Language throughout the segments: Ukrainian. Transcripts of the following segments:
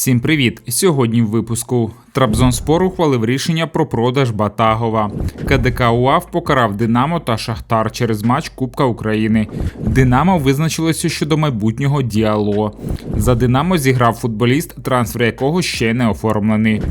Всім привіт! Сьогодні в випуску Трабзонспор ухвалив рішення про продаж Батагова. КДК УАВ покарав Динамо та Шахтар через матч Кубка України. Динамо визначилося щодо майбутнього діало. За Динамо зіграв футболіст, трансфер якого ще не оформлений.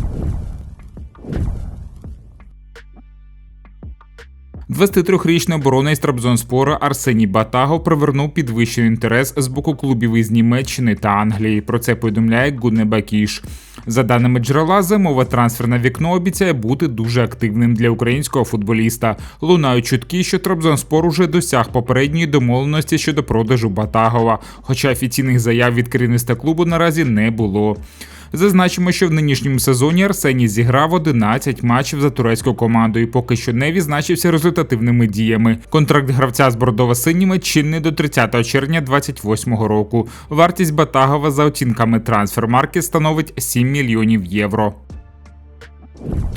23-річний оборонець Трабзонспора Арсеній Батагов привернув підвищений інтерес з боку клубів із Німеччини та Англії. Про це повідомляє Гудне Бакіш. За даними джерела, зимове трансферне вікно обіцяє бути дуже активним для українського футболіста. Лунають чутки, що Трабзонспор уже досяг попередньої домовленості щодо продажу Батагова, хоча офіційних заяв від керівництва клубу наразі не було. Зазначимо, що в нинішньому сезоні Арсеній зіграв 11 матчів за турецьку команду і Поки що не відзначився результативними діями. Контракт гравця з бордово-синіми чинний до 30 червня 2028 року. Вартість Батагова за оцінками трансфермарки становить 7 мільйонів євро.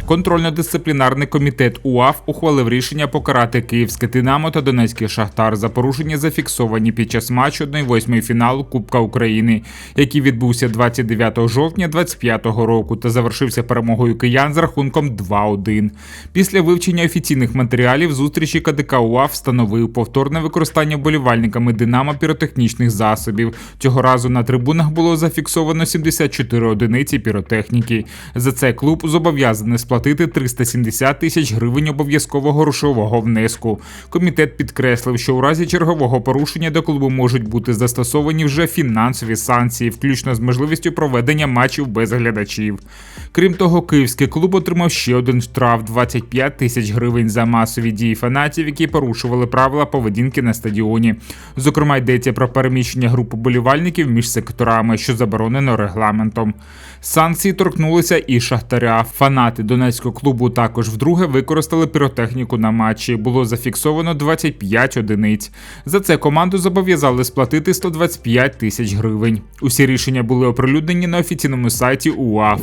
Контрольно-дисциплінарний комітет УАФ ухвалив рішення покарати Київське Динамо та Донецький Шахтар за порушення зафіксовані під час матчу 1-8 фіналу Кубка України, який відбувся 29 жовтня 2025 року та завершився перемогою киян з рахунком 2-1. Після вивчення офіційних матеріалів зустрічі КДК УАФ встановив повторне використання вболівальниками Динамо піротехнічних засобів. Цього разу на трибунах було зафіксовано 74 одиниці піротехніки. За це клуб зобов'язаний сплатити 370 тисяч гривень обов'язкового грошового внеску. Комітет підкреслив, що у разі чергового порушення до клубу можуть бути застосовані вже фінансові санкції, включно з можливістю проведення матчів без глядачів. Крім того, київський клуб отримав ще один штраф 25 тисяч гривень за масові дії фанатів, які порушували правила поведінки на стадіоні. Зокрема, йдеться про переміщення групи болівальників між секторами, що заборонено регламентом. Санкції торкнулися і шахтаря. Фанати Донецького клубу також вдруге використали піротехніку на матчі. Було зафіксовано 25 одиниць. За це команду зобов'язали сплатити 125 тисяч гривень. Усі рішення були оприлюднені на офіційному сайті УАФ.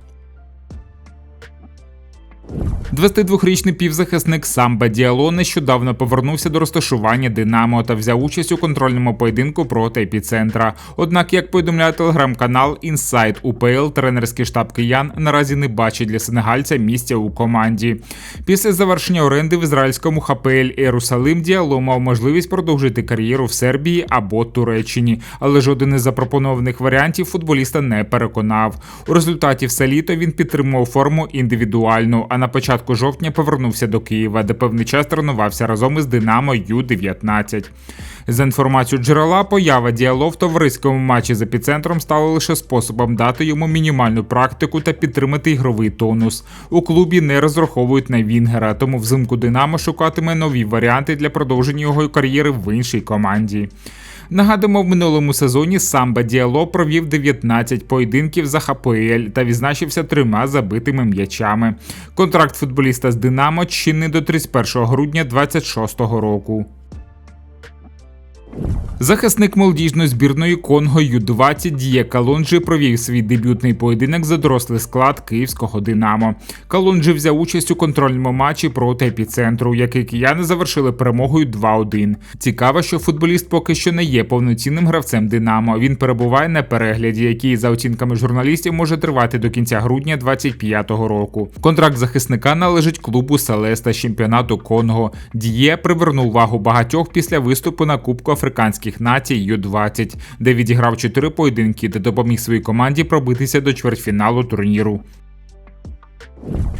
22-річний півзахисник Самба Діало нещодавно повернувся до розташування Динамо та взяв участь у контрольному поєдинку проти епіцентра. Однак, як повідомляє телеграм-канал Інсайт УПЛ, тренерський штаб киян наразі не бачить для сенегальця місця у команді. Після завершення оренди в ізраїльському ХПЛ Єрусалим Діало мав можливість продовжити кар'єру в Сербії або Туреччині, але жоден із запропонованих варіантів футболіста не переконав. У результаті все літо він підтримував форму індивідуальну. А на початку жовтня повернувся до Києва, де певний час тренувався разом із Динамо Ю-19. За інформацією джерела, поява діало в товариському матчі з епіцентром стала лише способом дати йому мінімальну практику та підтримати ігровий тонус. У клубі не розраховують на Вінгера, тому взимку Динамо шукатиме нові варіанти для продовження його кар'єри в іншій команді. Нагадуємо, в минулому сезоні Самба Діало провів 19 поєдинків за ХПЛ та відзначився трьома забитими м'ячами. Контракт футболіста з Динамо чинний до 31 грудня 2026 року. Захисник молодіжної збірної Конго Ю-20 Діє Калонджі провів свій дебютний поєдинок за дорослий склад київського Динамо. Калонджі взяв участь у контрольному матчі проти епіцентру, який кияни завершили перемогою 2-1. Цікаво, що футболіст поки що не є повноцінним гравцем Динамо. Він перебуває на перегляді, який за оцінками журналістів може тривати до кінця грудня 25-го року. Контракт захисника належить клубу Селеста чемпіонату Конго. Діє привернув увагу багатьох після виступу на Кубку африканських націй Ю-20, де відіграв чотири поєдинки та допоміг своїй команді пробитися до чвертьфіналу турніру.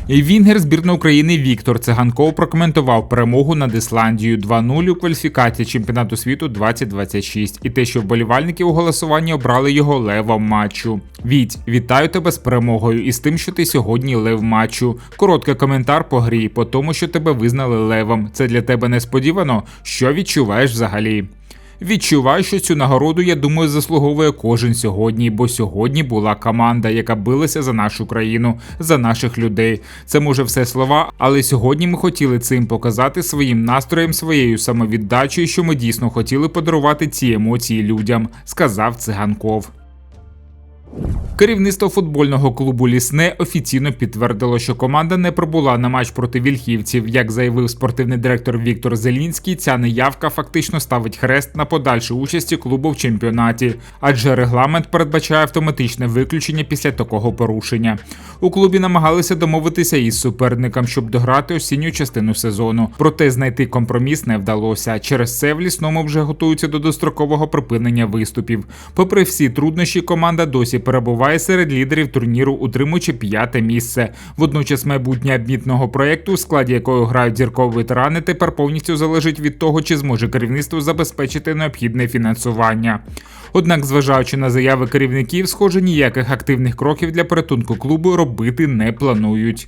Вінгер збірної України Віктор Циганков прокоментував перемогу над Ісландією 2-0 у кваліфікації чемпіонату світу 2026 і те, що вболівальники у голосуванні обрали його левом матчу. Віть, вітаю тебе з перемогою і з тим, що ти сьогодні лев матчу. Короткий коментар по грі, по тому, що тебе визнали левом. Це для тебе несподівано. Що відчуваєш взагалі? Відчуваю, що цю нагороду, я думаю, заслуговує кожен сьогодні, бо сьогодні була команда, яка билася за нашу країну, за наших людей. Це може все слова, але сьогодні ми хотіли цим показати своїм настроєм, своєю самовіддачею, що ми дійсно хотіли подарувати ці емоції людям, сказав циганков. Керівництво футбольного клубу Лісне офіційно підтвердило, що команда не пробула на матч проти вільхівців. Як заявив спортивний директор Віктор Зелінський, ця неявка фактично ставить хрест на подальшу участі клубу в чемпіонаті, адже регламент передбачає автоматичне виключення після такого порушення. У клубі намагалися домовитися із суперником, щоб дограти осінню частину сезону. Проте знайти компроміс не вдалося. Через це в лісному вже готуються до дострокового припинення виступів. Попри всі труднощі, команда досі перебуває серед лідерів турніру, утримуючи п'яте місце. Водночас майбутнє обмітного проєкту, у складі якого грають зіркові ветерани, тепер повністю залежить від того, чи зможе керівництво забезпечити необхідне фінансування. Однак, зважаючи на заяви керівників, схоже, ніяких активних кроків для порятунку клубу робити не планують.